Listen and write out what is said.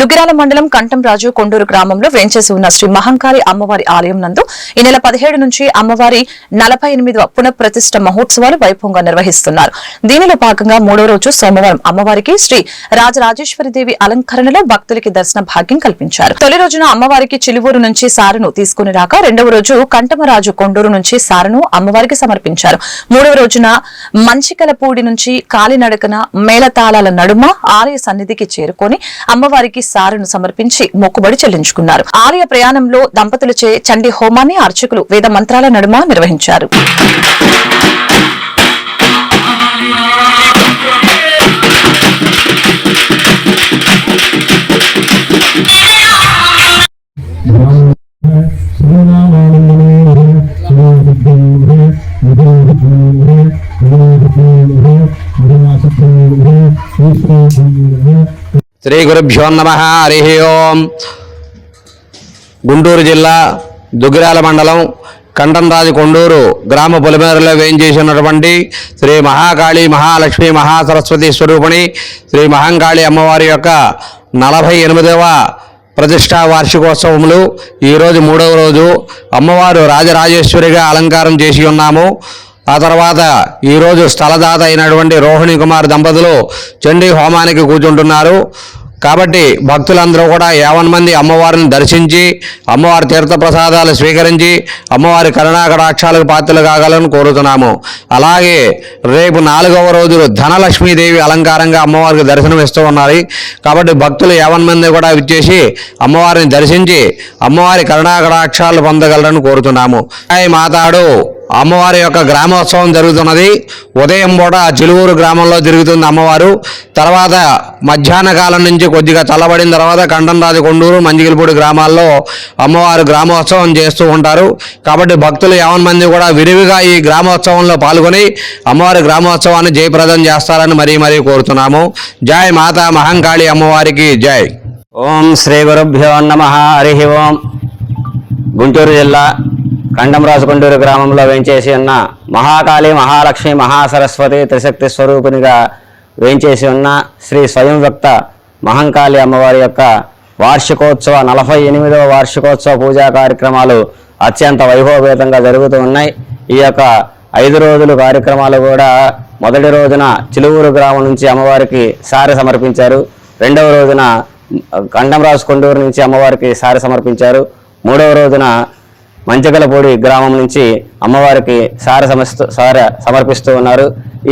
దుగ్గిరాల మండలం కంఠంరాజు కొండూరు గ్రామంలో వేంచేసి ఉన్న శ్రీ మహంకాళి అమ్మవారి ఆలయం నందు ఈ నెల పదిహేడు నుంచి అమ్మవారి నలభై ఎనిమిదవ పునఃప్రతిష్ట మహోత్సవాలు వైభవంగా నిర్వహిస్తున్నారు. దీనిలో భాగంగా మూడో రోజు సోమవారం అమ్మవారికి శ్రీ రాజరాజేశ్వరిదేవి అలంకరణలో భక్తులకి దర్శన భాగ్యం కల్పించారు. తొలి రోజున అమ్మవారికి చిలువూరు నుంచి సారను తీసుకుని రాక రెండవ రోజు కంఠమరాజు కొండూరు నుంచి సారను అమ్మవారికి సమర్పించారు. మూడవ రోజున మంచికలపూడి నుంచి కాలినడకన మేళతాళాల నడుమ ఆలయ సన్నిధికి చేరుకొని అమ్మవారికి సారును సమర్పించి మొక్కుబడి చెల్లించుకున్నారు. ఆలయ ప్రయాణంలో దంపతులచే చండీ హోమాన్ని అర్చకులు వేద మంత్రాల నడుమ నిర్వహించారు. శ్రీ గురుభ్యో నమ హరి ఓం. గుంటూరు జిల్లా దుగ్గిరాల మండలం కంఠంరాజు కొండూరు గ్రామ పొలిమేరలో వేయించేసినటువంటి శ్రీ మహాకాళి మహాలక్ష్మి మహాసరస్వతి స్వరూపిణి శ్రీ మహంకాళి అమ్మవారి యొక్క నలభై ఎనిమిదవ ప్రతిష్టా వార్షికోత్సవములు. ఈరోజు మూడవ రోజు. అమ్మవారు రాజరాజేశ్వరిగా అలంకారం చేసి ఉన్నాము. ఆ తర్వాత ఈరోజు స్థలదాత అయినటువంటి రోహిణి కుమార్ దంపతులు చండీ హోమానికి కూర్చుంటున్నారు. కాబట్టి భక్తులందరూ కూడా యావన్ మంది అమ్మవారిని దర్శించి అమ్మవారి తీర్థ ప్రసాదాలు స్వీకరించి అమ్మవారి కరుణాకటాక్షాలకు పాత్రలు కాగలని కోరుతున్నాము. అలాగే రేపు నాలుగవ రోజు ధనలక్ష్మీదేవి అలంకారంగా అమ్మవారికి దర్శనం ఇస్తూ ఉన్నారు. కాబట్టి భక్తులు యావన్ మంది కూడా విచ్చేసి అమ్మవారిని దర్శించి అమ్మవారి కరుణాకటాక్షాలు పొందగలరని కోరుతున్నాము. మాతాడు. అమ్మవారి యొక్క గ్రామోత్సవం జరుగుతున్నది. ఉదయం పూట చిలువూరు గ్రామంలో జరుగుతుంది అమ్మవారు. తర్వాత మధ్యాహ్న కాలం నుంచి కొద్దిగా చల్లబడిన తర్వాత కండంరాజు కొండూరు మంజిగిలిపూడి గ్రామాల్లో అమ్మవారు గ్రామోత్సవం చేస్తూ ఉంటారు. కాబట్టి భక్తులు యావన్ మంది కూడా విరివిగా ఈ గ్రామోత్సవంలో పాల్గొని అమ్మవారి గ్రామోత్సవాన్ని జయప్రదం చేస్తారని మరీ మరీ కోరుతున్నాము. జై మాతా మహంకాళి అమ్మవారికి జై. ఓం శ్రీ గురుభ్యో నమ. హరి ఓం. గుంటూరు జిల్లా కండంరాజు కొండూరు గ్రామంలో వేయించేసి ఉన్న మహాకాళి మహాలక్ష్మి మహాసరస్వతి త్రిశక్తి స్వరూపునిగా వేయించేసి ఉన్న శ్రీ స్వయం వ్యక్త మహంకాళి అమ్మవారి యొక్క వార్షికోత్సవ నలభై ఎనిమిదవ వార్షికోత్సవ పూజా కార్యక్రమాలు అత్యంత వైభవపేతంగా జరుగుతూ ఉన్నాయి. ఈ యొక్క ఐదు రోజులు కార్యక్రమాలు కూడా మొదటి రోజున చిలువూరు గ్రామం నుంచి అమ్మవారికి సారె సమర్పించారు. రెండవ రోజున కండంరాజు కొండూరు నుంచి అమ్మవారికి సారె సమర్పించారు. మూడవ రోజున మంచగలపూడి గ్రామం నుంచి అమ్మవారికి సార సమస్త సార సమర్పిస్తూ ఉన్నారు.